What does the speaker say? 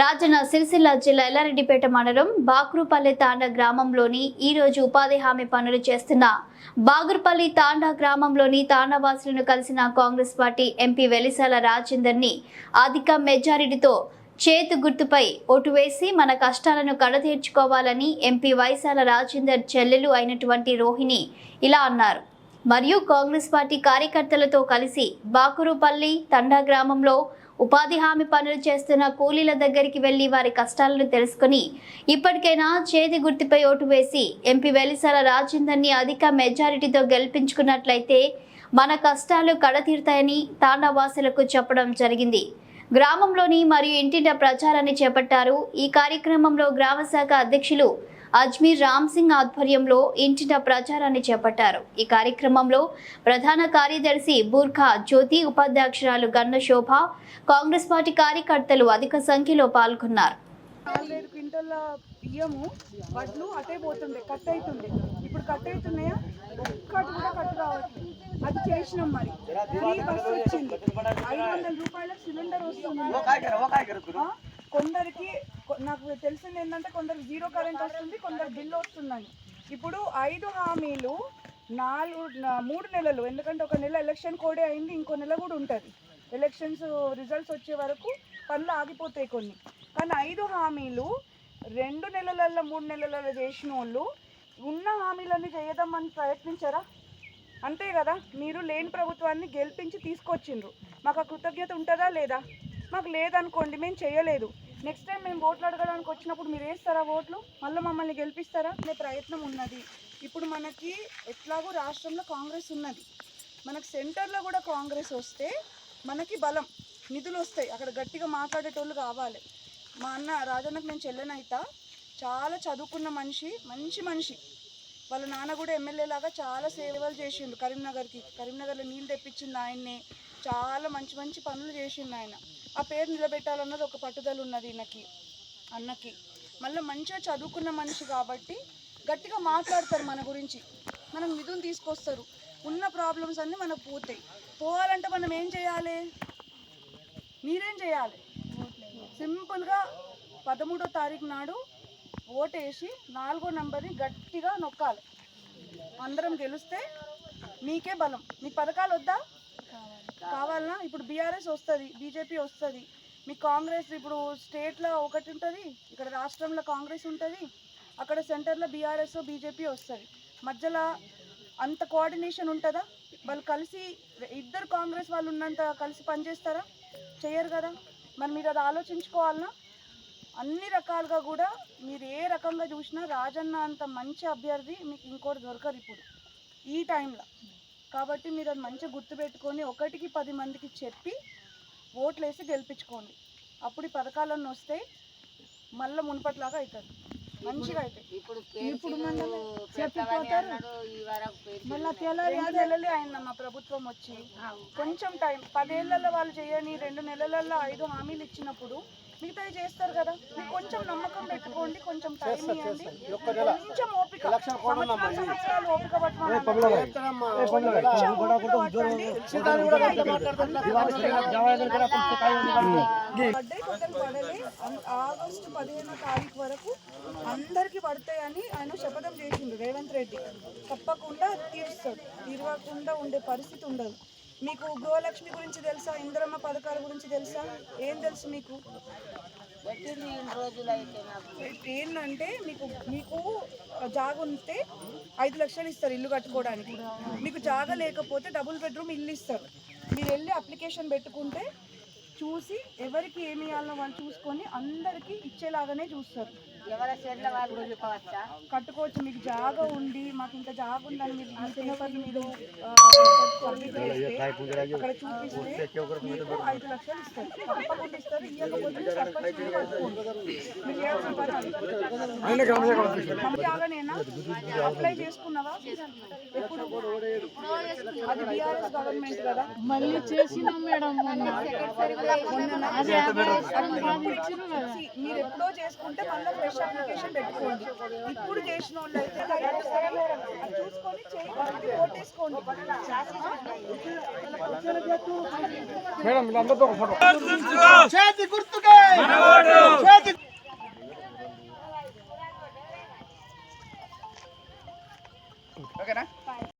రాజన్న సిరిసిల్ల జిల్లా ఎల్లారెడ్డిపేట మండలం బాక్రుపల్లి తాండా గ్రామంలోని ఈరోజు ఉపాధి హామీ పనులు చేస్తున్న బాగురుపల్లి తాండా గ్రామంలోని తాండావాసులను కలిసిన కాంగ్రెస్ పార్టీ ఎంపీ వెలిసాల రాజేందర్ని అధిక మెజారిటీతో చేతు గుర్తుపై ఓటు వేసి మన కష్టాలను కడతీర్చుకోవాలని ఎంపీ వైశాల రాజేందర్ చెల్లెలు అయినటువంటి రోహిణి ఇలా అన్నారు. మరియు కాంగ్రెస్ పార్టీ కార్యకర్తలతో కలిసి బాకురుపల్లి తండా గ్రామంలో ఉపాధి హామీ పనులు చేస్తున్న కూలీల దగ్గరికి వెళ్ళి వారి కష్టాలను తెలుసుకుని ఇప్పటికైనా చేతి గుర్తుపై ఓటు వేసి ఎంపీ వెలిసాల రాజేందర్ని అధిక మెజారిటీతో గెలిపించుకున్నట్లయితే మన కష్టాలు కడతీరుతాయని తాండావాసులకు చెప్పడం జరిగింది. గ్రామంలోని మరియు ఇంటింట ప్రచారాన్ని చేపట్టారు. ఈ కార్యక్రమంలో గ్రామ శాఖ అధ్యక్షులు అజ్మీర్ రామ్ సింగ్ ఆధ్వర్యంలో ఇంటింట ప్రచారాన్ని చేపట్టారు. ఈ కార్యక్రమంలో ప్రధాన కార్యదర్శి బూర్ఖా జ్యోతి ఉపాధ్యక్షురాలు గన్న శోభ కాంగ్రెస్ పార్టీ కార్యకర్తలు అధిక సంఖ్యలో పాల్గొన్నారు. నాలుగైదు క్వింటల్ల బియ్యము వడ్లు అటే పోతుండే కట్ అవుతుండే. ఇప్పుడు కట్ అవుతున్నాయా? ఒక్కటి కూడా కట్ కావట్లేదు. అది చేసినాం మరి. ఫ్రీ బస్ వచ్చింది. ఐదు వందల రూపాయల సిలిండర్ వస్తుంది. కొందరికి నాకు తెలిసింది ఏంటంటే కొందరికి జీరో కరెంట్ వస్తుంది కొందరు బిల్లు వస్తుందని. ఇప్పుడు ఐదు హామీలు నాలుగు మూడు నెలలు. ఎందుకంటే ఒక నెల ఎలక్షన్ కోడే అయింది ఇంకో నెల కూడా ఉంటుంది. ఎలక్షన్స్ రిజల్ట్స్ వచ్చే వరకు పనులు ఆగిపోతాయి కొన్ని. కానీ ఐదు హామీలు రెండు నెలలలో మూడు నెలలలో చేసిన వాళ్ళు ఉన్న హామీలన్నీ చేయదామని ప్రయత్నించారా? అంతే కదా? మీరు లేని ప్రభుత్వాన్ని గెలిపించి తీసుకొచ్చిండ్రు. మాకు ఆ కృతజ్ఞత ఉంటుందా లేదా? మాకు లేదనుకోండి మేము చేయలేదు. నెక్స్ట్ టైం మేము ఓట్లు అడగడానికి వచ్చినప్పుడు మీరు వేస్తారా ఓట్లు? మళ్ళీ మమ్మల్ని గెలిపిస్తారా? అనే ప్రయత్నం ఉన్నది. ఇప్పుడు మనకి ఎట్లాగో రాష్ట్రంలో కాంగ్రెస్ ఉన్నది. మనకు సెంటర్లో కూడా కాంగ్రెస్ వస్తే మనకి బలం నిధులు వస్తాయి. అక్కడ గట్టిగా మాట్లాడేటోళ్ళు కావాలి. మా అన్న రాజన్నకు నేను చెల్లెనైతా. చాలా చదువుకున్న మనిషి మంచి మనిషి. వాళ్ళ నాన్న కూడా ఎమ్మెల్యే లాగా చాలా సేవలు చేసిండు కరీంనగర్కి. కరీంనగర్లో నీళ్ళు తెప్పించింది ఆయన్నే. చాలా మంచి మంచి పనులు చేసిండు ఆయన. ఆ పేరు నిలబెట్టాలన్నది ఒక పట్టుదల ఉన్నది ఈయనకి అన్నకి. మళ్ళీ మంచిగా చదువుకున్న మనిషి కాబట్టి గట్టిగా మాట్లాడతారు మన గురించి. మనం నిధులు తీసుకొస్తారు. ఉన్న ప్రాబ్లమ్స్ అన్నీ మనకు పోతాయి పోవాలంటే మనం ఏం చేయాలి? మీరేం చేయాలి? సింపుల్గా పదమూడో తారీఖు నాడు ఓటేసి నాలుగో నంబర్ని గట్టిగా నొక్కాలి. అందరం గెలిస్తే మీకే బలం. మీకు పథకాలు వద్దా? కావాలనా? ఇప్పుడు బీఆర్ఎస్ వస్తుంది బీజేపీ వస్తుంది. మీ కాంగ్రెస్ ఇప్పుడు స్టేట్లో ఒకటి ఉంటుంది ఇక్కడ రాష్ట్రంలో కాంగ్రెస్ ఉంటుంది అక్కడ సెంటర్లో బీఆర్ఎస్ బీజేపీ వస్తుంది. మధ్యలో అంత కోఆర్డినేషన్ ఉంటుందా? వాళ్ళు కలిసి ఇద్దరు కాంగ్రెస్ వాళ్ళు ఉన్నంత కలిసి పనిచేస్తారా? చేయరు కదా? మరి మీరు అది ఆలోచించుకోవాలనా? అన్ని రకాలుగా కూడా మీరు ఏ రకంగా చూసినా రాజన్న అంత మంచి అభ్యర్థి మీకు ఇంకోటి దొరకరు ఇప్పుడు. ఈ టైంలో కాబట్టి మీరు అది మంచిగా గుర్తుపెట్టుకొని ఒకటికి పది మందికి చెప్పి ఓట్లు వేసి గెలిపించుకోండి. అప్పుడు ఈ పథకాలన్నీ వస్తాయి మళ్ళీ మునుపట్లాగా అవుతుంది మంచిగా అవుతాయి. ఇప్పుడు ఇప్పుడు మన చెప్పిపోతారు. మళ్ళీ తెల్లారి నెలలే ప్రభుత్వం వచ్చి. కొంచెం టైం పదేళ్ళలో వాళ్ళు చేయని రెండు నెలలలో ఐదు హామీలు ఇచ్చినప్పుడు మిగతావి చేస్తారు కదా. మీరు కొంచెం నమ్మకం పెట్టుకోండి కొంచెం టైం ఇవ్వండి. కొంచెం ఓపిక. సంవత్సరాలు సంవత్సరాలు ఓపిక పడలే అన్- ఆగస్టు పదిహేనో తారీఖు వరకు అందరికి పడతాయని ఆయన శపథం చేసిండు. రేవంత్ రెడ్డి. తప్పకుండా తీరుస్తాడు. తీరవకుండా ఉండే పరిస్థితి ఉండదు. మీకు గృహలక్ష్మి గురించి తెలుసా? ఇందిరమ్మ పథకాల గురించి తెలుసా? ఏం తెలుసు మీకు? ఏంటంటే మీకు మీకు జాగ ఉంటే ఐదు లక్షలు ఇస్తారు ఇల్లు కట్టుకోవడానికి. మీకు జాగ లేకపోతే డబుల్ బెడ్రూమ్ ఇల్లు ఇస్తారు. మీరు వెళ్ళి అప్లికేషన్ పెట్టుకుంటే చూసి ఎవరికి ఏమి ఇవ్వాలో వాళ్ళు చూసుకొని అందరికీ ఇచ్చేలాగానే చూస్తారు కట్టుకోవచ్చు మీకు జాగ ఉండి మాకు ఇంత జాగ ఉందని మీరు పేపర్ మీరు అక్కడ చూపిస్తే మీకు ఐదు లక్షలు ఇస్తారు తప్పకుండా ఇస్తారు. మన జాగనేనా అప్లై చేసుకున్నావా ఎప్పుడు మళ్ళీ చేసిన మేడం మీరు ఎప్పుడో చేసుకుంటే మళ్ళీ ఫ్రెష్ అప్లికేషన్ పెట్టుకోండి ఇప్పుడు చేసిన ఓకేనా